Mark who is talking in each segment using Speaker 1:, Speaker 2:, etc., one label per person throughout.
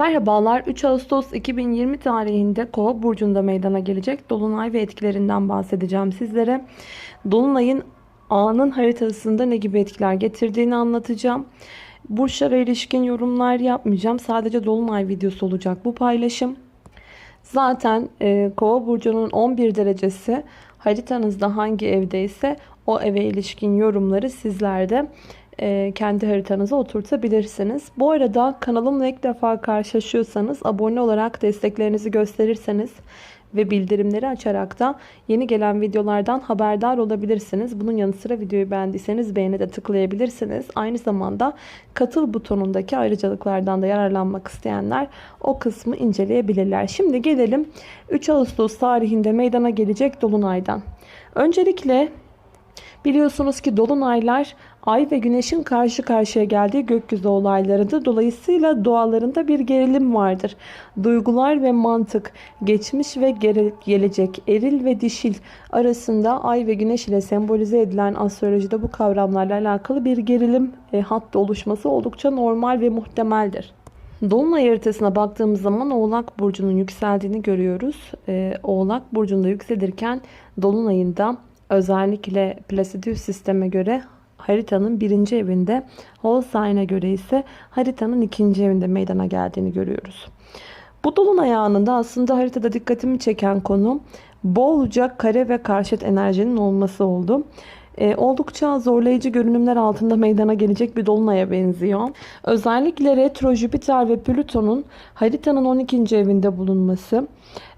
Speaker 1: Merhabalar. 3 Ağustos 2020 tarihinde Kova burcunda meydana gelecek dolunay ve etkilerinden bahsedeceğim sizlere. Dolunayın anın haritasında ne gibi etkiler getirdiğini anlatacağım. Burçlara ilişkin yorumlar yapmayacağım. Sadece dolunay videosu olacak bu paylaşım. Zaten e, Kova burcunun 11 derecesi haritanızda hangi evdeyse o eve ilişkin yorumları sizlerde e, kendi haritanıza oturtabilirsiniz. Bu arada kanalımla ilk defa karşılaşıyorsanız abone olarak desteklerinizi gösterirseniz ve bildirimleri açarak da yeni gelen videolardan haberdar olabilirsiniz. Bunun yanı sıra videoyu beğendiyseniz beğeni de tıklayabilirsiniz. Aynı zamanda katıl butonundaki ayrıcalıklardan da yararlanmak isteyenler o kısmı inceleyebilirler. Şimdi gelelim 3 Ağustos tarihinde meydana gelecek Dolunay'dan. Öncelikle Biliyorsunuz ki dolunaylar ay ve güneşin karşı karşıya geldiği gökyüzü olaylarıdır. Dolayısıyla doğalarında bir gerilim vardır. Duygular ve mantık, geçmiş ve gelecek, eril ve dişil arasında ay ve güneş ile sembolize edilen astrolojide bu kavramlarla alakalı bir gerilim e, hattı oluşması oldukça normal ve muhtemeldir. Dolunay haritasına baktığımız zaman Oğlak Burcu'nun yükseldiğini görüyoruz. Ee, Oğlak Burcu'nda yükselirken Dolunay'ında özellikle Placidus sisteme göre haritanın birinci evinde, Holstein'e göre ise haritanın ikinci evinde meydana geldiğini görüyoruz. Bu dolunay anında aslında haritada dikkatimi çeken konu bolca kare ve karşıt enerjinin olması oldu. Ee, oldukça zorlayıcı görünümler altında meydana gelecek bir dolunaya benziyor. Özellikle retro Jüpiter ve Plüton'un haritanın 12. evinde bulunması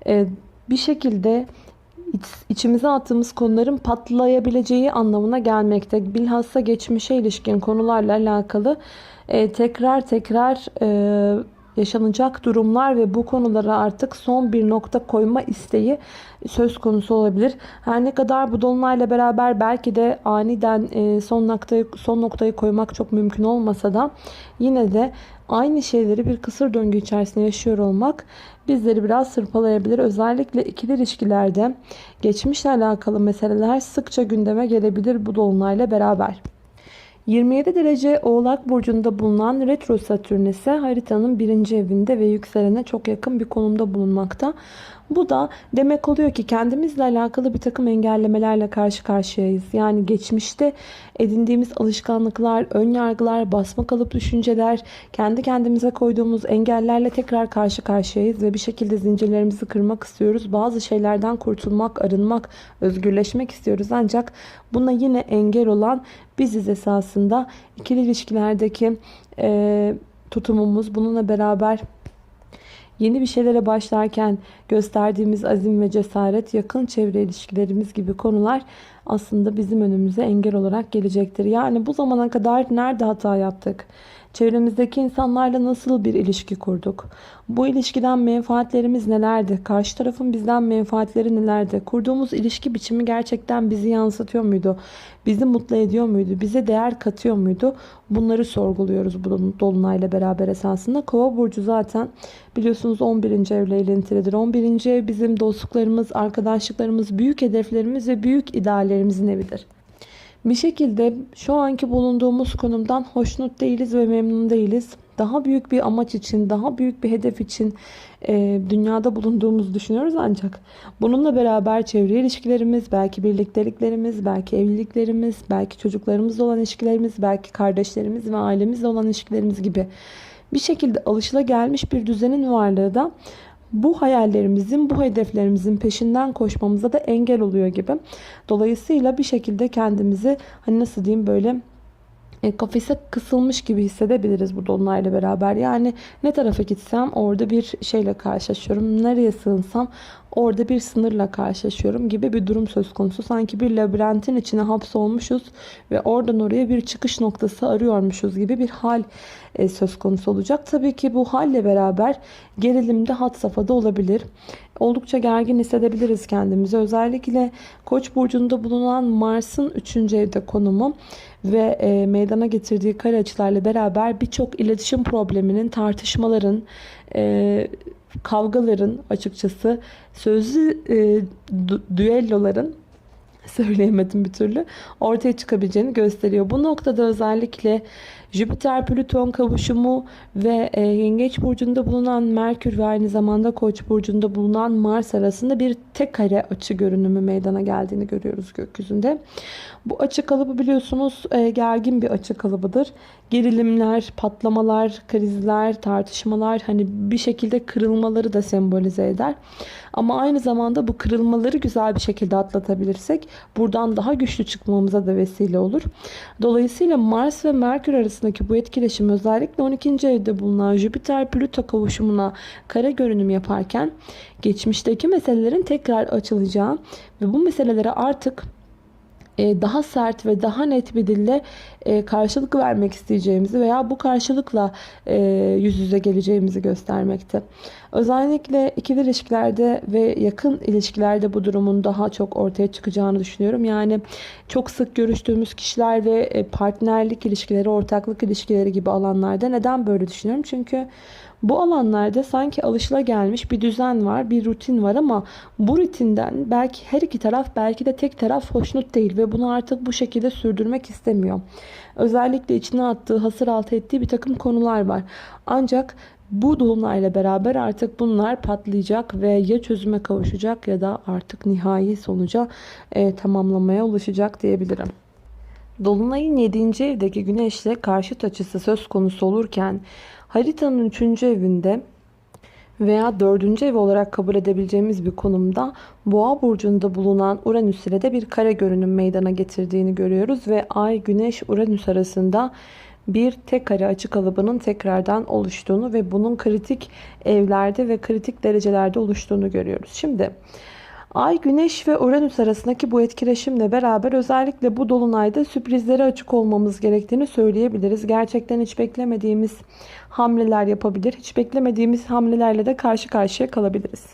Speaker 1: e, bir şekilde iç, içimize attığımız konuların patlayabileceği anlamına gelmekte. Bilhassa geçmişe ilişkin konularla alakalı e, tekrar tekrar e, yaşanacak durumlar ve bu konulara artık son bir nokta koyma isteği söz konusu olabilir. Her ne kadar bu dolunayla beraber belki de aniden e, son noktayı son noktayı koymak çok mümkün olmasa da yine de aynı şeyleri bir kısır döngü içerisinde yaşıyor olmak bizleri biraz sırpalayabilir. Özellikle ikili ilişkilerde geçmişle alakalı meseleler sıkça gündeme gelebilir bu dolunayla beraber. 27 derece Oğlak Burcu'nda bulunan Retro Satürn ise haritanın birinci evinde ve yükselene çok yakın bir konumda bulunmakta. Bu da demek oluyor ki kendimizle alakalı bir takım engellemelerle karşı karşıyayız. Yani geçmişte edindiğimiz alışkanlıklar, ön yargılar, basma kalıp düşünceler, kendi kendimize koyduğumuz engellerle tekrar karşı karşıyayız ve bir şekilde zincirlerimizi kırmak istiyoruz. Bazı şeylerden kurtulmak, arınmak, özgürleşmek istiyoruz. Ancak buna yine engel olan biziz esasında. İkili ilişkilerdeki e, tutumumuz bununla beraber Yeni bir şeylere başlarken gösterdiğimiz azim ve cesaret, yakın çevre ilişkilerimiz gibi konular aslında bizim önümüze engel olarak gelecektir. Yani bu zamana kadar nerede hata yaptık? Çevremizdeki insanlarla nasıl bir ilişki kurduk? Bu ilişkiden menfaatlerimiz nelerdi? Karşı tarafın bizden menfaatleri nelerdi? Kurduğumuz ilişki biçimi gerçekten bizi yansıtıyor muydu? Bizi mutlu ediyor muydu? Bize değer katıyor muydu? Bunları sorguluyoruz bu dolunayla beraber esasında. Kova burcu zaten biliyorsunuz 11. evle ilintilidir. 11. ev bizim dostluklarımız, arkadaşlıklarımız, büyük hedeflerimiz ve büyük ideallerimizin evidir. Bir şekilde şu anki bulunduğumuz konumdan hoşnut değiliz ve memnun değiliz. Daha büyük bir amaç için, daha büyük bir hedef için e, dünyada bulunduğumuzu düşünüyoruz ancak bununla beraber çevre ilişkilerimiz, belki birlikteliklerimiz, belki evliliklerimiz, belki çocuklarımızla olan ilişkilerimiz, belki kardeşlerimiz ve ailemizle olan ilişkilerimiz gibi bir şekilde alışılagelmiş bir düzenin varlığı da bu hayallerimizin, bu hedeflerimizin peşinden koşmamıza da engel oluyor gibi. Dolayısıyla bir şekilde kendimizi hani nasıl diyeyim böyle kafese kısılmış gibi hissedebiliriz bu dolunayla beraber. Yani ne tarafa gitsem orada bir şeyle karşılaşıyorum. Nereye sığınsam orada bir sınırla karşılaşıyorum gibi bir durum söz konusu. Sanki bir labirentin içine hapsolmuşuz ve oradan oraya bir çıkış noktası arıyormuşuz gibi bir hal e, söz konusu olacak. Tabii ki bu halle beraber gerilim de had safhada olabilir. Oldukça gergin hissedebiliriz kendimizi. Özellikle Koç burcunda bulunan Mars'ın 3. evde konumu ve e, meydana getirdiği kare açılarla beraber birçok iletişim probleminin, tartışmaların, e, kavgaların açıkçası sözlü e, düelloların söyleyemedim bir türlü ortaya çıkabileceğini gösteriyor. Bu noktada özellikle Jüpiter Plüton kavuşumu ve e, Yengeç burcunda bulunan Merkür ve aynı zamanda Koç burcunda bulunan Mars arasında bir tek kare açı görünümü meydana geldiğini görüyoruz gökyüzünde. Bu açı kalıbı biliyorsunuz e, gergin bir açı kalıbıdır. Gerilimler, patlamalar, krizler, tartışmalar hani bir şekilde kırılmaları da sembolize eder. Ama aynı zamanda bu kırılmaları güzel bir şekilde atlatabilirsek buradan daha güçlü çıkmamıza da vesile olur. Dolayısıyla Mars ve Merkür arasındaki bu etkileşim özellikle 12. evde bulunan Jüpiter-Plüto kavuşumuna kare görünüm yaparken geçmişteki meselelerin tekrar açılacağı ve bu meselelere artık daha sert ve daha net bir dille e, karşılık vermek isteyeceğimizi veya bu karşılıkla e, yüz yüze geleceğimizi göstermekte. Özellikle ikili ilişkilerde ve yakın ilişkilerde bu durumun daha çok ortaya çıkacağını düşünüyorum. Yani çok sık görüştüğümüz kişiler ve partnerlik ilişkileri, ortaklık ilişkileri gibi alanlarda neden böyle düşünüyorum? Çünkü bu alanlarda sanki alışılagelmiş bir düzen var, bir rutin var ama bu rutinden belki her iki taraf belki de tek taraf hoşnut değil ve bunu artık bu şekilde sürdürmek istemiyor. Özellikle içine attığı, hasır altı ettiği bir takım konular var. Ancak bu dolunayla beraber artık bunlar patlayacak ve ya çözüme kavuşacak ya da artık nihai sonuca e, tamamlamaya ulaşacak diyebilirim. Dolunayın 7. evdeki güneşle karşıt açısı söz konusu olurken haritanın 3. evinde veya 4. ev olarak kabul edebileceğimiz bir konumda Boğa burcunda bulunan Uranüs ile de bir kare görünüm meydana getirdiğini görüyoruz ve Ay, Güneş, Uranüs arasında bir tek kare açı kalıbının tekrardan oluştuğunu ve bunun kritik evlerde ve kritik derecelerde oluştuğunu görüyoruz. Şimdi Ay, Güneş ve Uranüs arasındaki bu etkileşimle beraber özellikle bu dolunayda sürprizlere açık olmamız gerektiğini söyleyebiliriz. Gerçekten hiç beklemediğimiz hamleler yapabilir. Hiç beklemediğimiz hamlelerle de karşı karşıya kalabiliriz.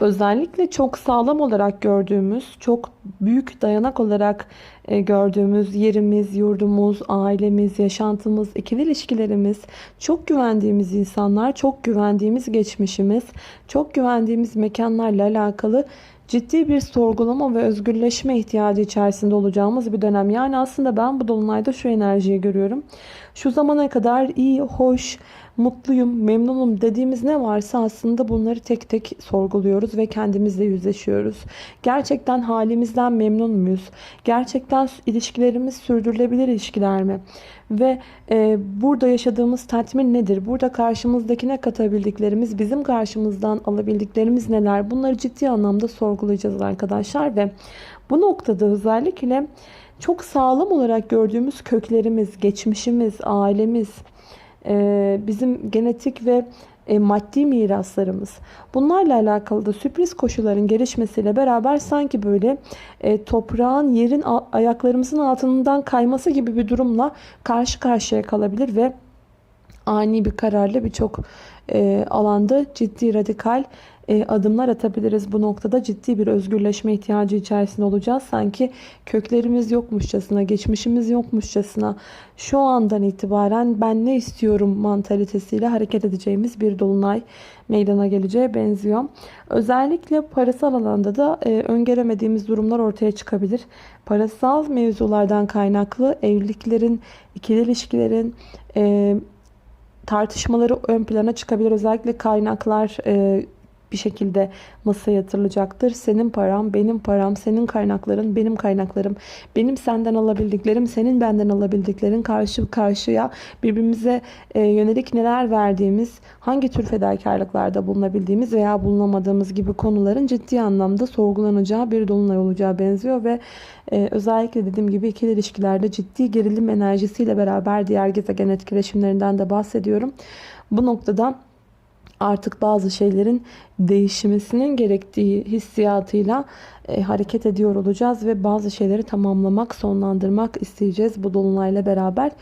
Speaker 1: Özellikle çok sağlam olarak gördüğümüz, çok büyük dayanak olarak e, gördüğümüz yerimiz, yurdumuz, ailemiz, yaşantımız, ikili ilişkilerimiz, çok güvendiğimiz insanlar, çok güvendiğimiz geçmişimiz, çok güvendiğimiz mekanlarla alakalı ciddi bir sorgulama ve özgürleşme ihtiyacı içerisinde olacağımız bir dönem. Yani aslında ben bu dolunayda şu enerjiyi görüyorum. Şu zamana kadar iyi, hoş, mutluyum, memnunum dediğimiz ne varsa aslında bunları tek tek sorguluyoruz ve kendimizle yüzleşiyoruz. Gerçekten halimizden memnun muyuz? Gerçekten ilişkilerimiz sürdürülebilir ilişkiler mi? Ve e, burada yaşadığımız tatmin nedir? Burada karşımızdakine katabildiklerimiz, bizim karşımızdan alabildiklerimiz neler? Bunları ciddi anlamda sorgulayacağız arkadaşlar ve bu noktada özellikle çok sağlam olarak gördüğümüz köklerimiz, geçmişimiz, ailemiz, e, bizim genetik ve e, maddi miraslarımız. Bunlarla alakalı da sürpriz koşulların gelişmesiyle beraber sanki böyle e, toprağın yerin ayaklarımızın altından kayması gibi bir durumla karşı karşıya kalabilir ve ani bir kararla birçok e, alanda ciddi radikal e, adımlar atabiliriz. Bu noktada ciddi bir özgürleşme ihtiyacı içerisinde olacağız. Sanki köklerimiz yokmuşçasına, geçmişimiz yokmuşçasına şu andan itibaren ben ne istiyorum mantalitesiyle hareket edeceğimiz bir dolunay meydana geleceğe benziyor. Özellikle parasal alanda da e, öngöremediğimiz durumlar ortaya çıkabilir. Parasal mevzulardan kaynaklı evliliklerin, ikili ilişkilerin, e, tartışmaları ön plana çıkabilir. Özellikle kaynaklar e, bir şekilde masaya yatırılacaktır. Senin param, benim param, senin kaynakların, benim kaynaklarım, benim senden alabildiklerim, senin benden alabildiklerin karşı karşıya birbirimize e, yönelik neler verdiğimiz, hangi tür fedakarlıklarda bulunabildiğimiz veya bulunamadığımız gibi konuların ciddi anlamda sorgulanacağı bir dolunay olacağı benziyor ve e, özellikle dediğim gibi ikili ilişkilerde ciddi gerilim enerjisiyle beraber diğer gezegen etkileşimlerinden de bahsediyorum. Bu noktada artık bazı şeylerin değişmesinin gerektiği hissiyatıyla e, hareket ediyor olacağız ve bazı şeyleri tamamlamak, sonlandırmak isteyeceğiz bu dolunayla beraber.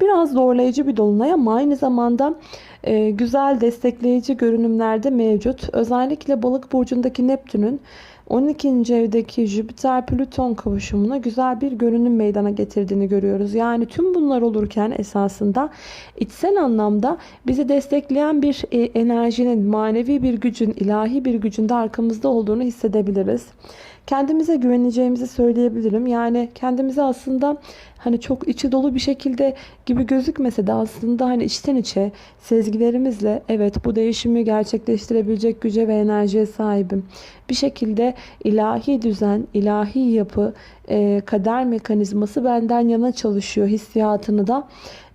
Speaker 1: Biraz zorlayıcı bir dolunay ama aynı zamanda e, güzel destekleyici görünümlerde mevcut. Özellikle balık burcundaki Neptün'ün 12. evdeki Jüpiter-Plüton kavuşumuna güzel bir görünüm meydana getirdiğini görüyoruz. Yani tüm bunlar olurken esasında içsel anlamda bizi destekleyen bir e, enerjinin, manevi bir gücün, ilahi bir gücün de arkamızda olduğunu hissedebiliriz. Kendimize güveneceğimizi söyleyebilirim. Yani kendimize aslında hani çok içi dolu bir şekilde gibi gözükmese de aslında hani içten içe sezgilerimizle evet bu değişimi gerçekleştirebilecek güce ve enerjiye sahibim. Bir şekilde ilahi düzen, ilahi yapı, e, kader mekanizması benden yana çalışıyor hissiyatını da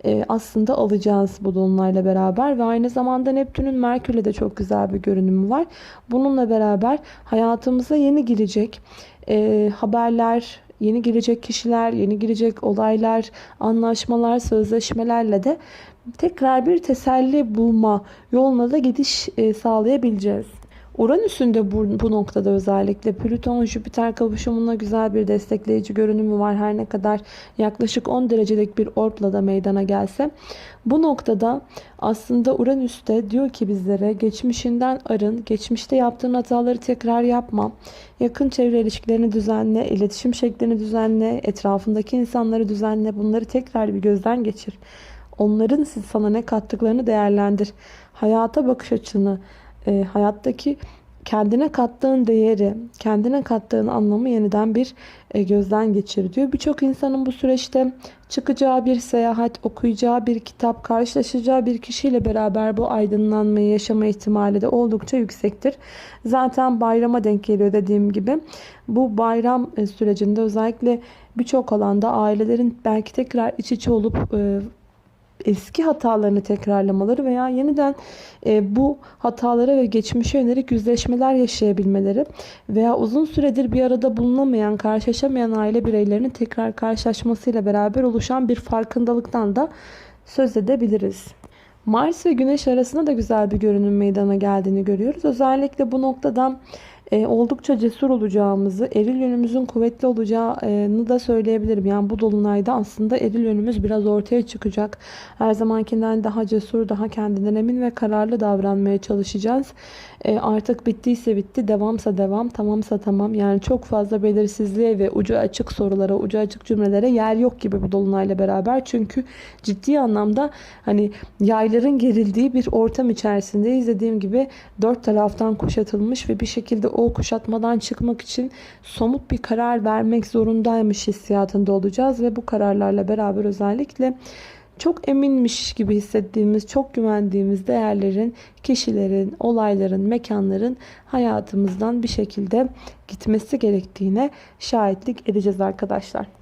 Speaker 1: e, aslında alacağız bu dolunayla beraber ve aynı zamanda Neptün'ün Merkür'le de çok güzel bir görünümü var. Bununla beraber hayatımıza yeni girecek e, haberler, yeni girecek kişiler, yeni girecek olaylar, anlaşmalar, sözleşmelerle de tekrar bir teselli bulma yoluna da gidiş e, sağlayabileceğiz. Uranüs'ün de bu, bu noktada özellikle Plüton-Jüpiter kavuşumuna güzel bir destekleyici görünümü var. Her ne kadar yaklaşık 10 derecelik bir orpla da meydana gelse. Bu noktada aslında Uranüs de diyor ki bizlere geçmişinden arın, geçmişte yaptığın hataları tekrar yapma. Yakın çevre ilişkilerini düzenle, iletişim şeklini düzenle, etrafındaki insanları düzenle. Bunları tekrar bir gözden geçir. Onların sana ne kattıklarını değerlendir. Hayata bakış açını, e, hayattaki kendine kattığın değeri, kendine kattığın anlamı yeniden bir e, gözden geçir diyor. Birçok insanın bu süreçte çıkacağı bir seyahat, okuyacağı bir kitap, karşılaşacağı bir kişiyle beraber bu aydınlanmayı yaşama ihtimali de oldukça yüksektir. Zaten bayrama denk geliyor dediğim gibi. Bu bayram e, sürecinde özellikle birçok alanda ailelerin belki tekrar iç içe olup e, eski hatalarını tekrarlamaları veya yeniden e, bu hatalara ve geçmişe yönelik yüzleşmeler yaşayabilmeleri veya uzun süredir bir arada bulunamayan, karşılaşamayan aile bireylerinin tekrar karşılaşmasıyla beraber oluşan bir farkındalıktan da söz edebiliriz. Mars ve Güneş arasında da güzel bir görünüm meydana geldiğini görüyoruz. Özellikle bu noktadan e, oldukça cesur olacağımızı, eril yönümüzün kuvvetli olacağını da söyleyebilirim. Yani bu dolunayda aslında eril yönümüz biraz ortaya çıkacak. Her zamankinden daha cesur, daha kendinden emin ve kararlı davranmaya çalışacağız. E, artık bittiyse bitti, devamsa devam, tamamsa tamam. Yani çok fazla belirsizliğe ve ucu açık sorulara, ucu açık cümlelere yer yok gibi bu dolunayla beraber. Çünkü ciddi anlamda hani yayların gerildiği bir ortam içerisindeyiz. Dediğim gibi dört taraftan kuşatılmış ve bir şekilde o kuşatmadan çıkmak için somut bir karar vermek zorundaymış hissiyatında olacağız ve bu kararlarla beraber özellikle çok eminmiş gibi hissettiğimiz, çok güvendiğimiz değerlerin, kişilerin, olayların, mekanların hayatımızdan bir şekilde gitmesi gerektiğine şahitlik edeceğiz arkadaşlar.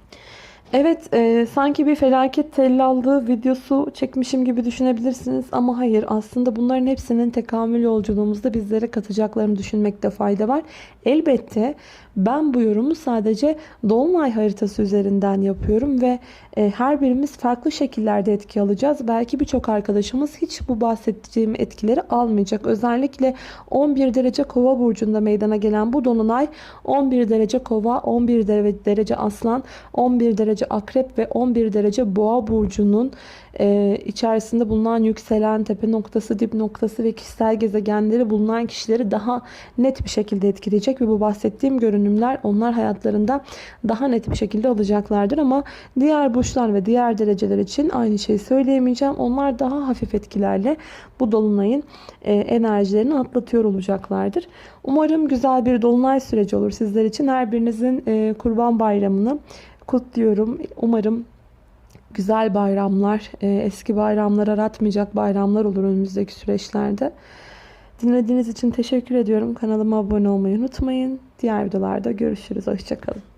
Speaker 1: Evet, e, sanki bir felaket tellallığı videosu çekmişim gibi düşünebilirsiniz ama hayır aslında bunların hepsinin tekamül yolculuğumuzda bizlere katacaklarını düşünmekte fayda var. Elbette ben bu yorumu sadece Dolunay haritası üzerinden yapıyorum ve e, her birimiz farklı şekillerde etki alacağız. Belki birçok arkadaşımız hiç bu bahsettiğim etkileri almayacak. Özellikle 11 derece kova burcunda meydana gelen bu Dolunay 11 derece kova, 11 derece aslan, 11 derece akrep ve 11 derece boğa burcunun e, içerisinde bulunan yükselen tepe noktası, dip noktası ve kişisel gezegenleri bulunan kişileri daha net bir şekilde etkileyecek ve bu bahsettiğim görünümler onlar hayatlarında daha net bir şekilde alacaklardır ama diğer burçlar ve diğer dereceler için aynı şeyi söyleyemeyeceğim. Onlar daha hafif etkilerle bu dolunayın e, enerjilerini atlatıyor olacaklardır. Umarım güzel bir dolunay süreci olur sizler için. Her birinizin e, kurban bayramını kutluyorum. Umarım güzel bayramlar, e, eski bayramlar aratmayacak bayramlar olur önümüzdeki süreçlerde. Dinlediğiniz için teşekkür ediyorum. Kanalıma abone olmayı unutmayın. Diğer videolarda görüşürüz. Hoşçakalın.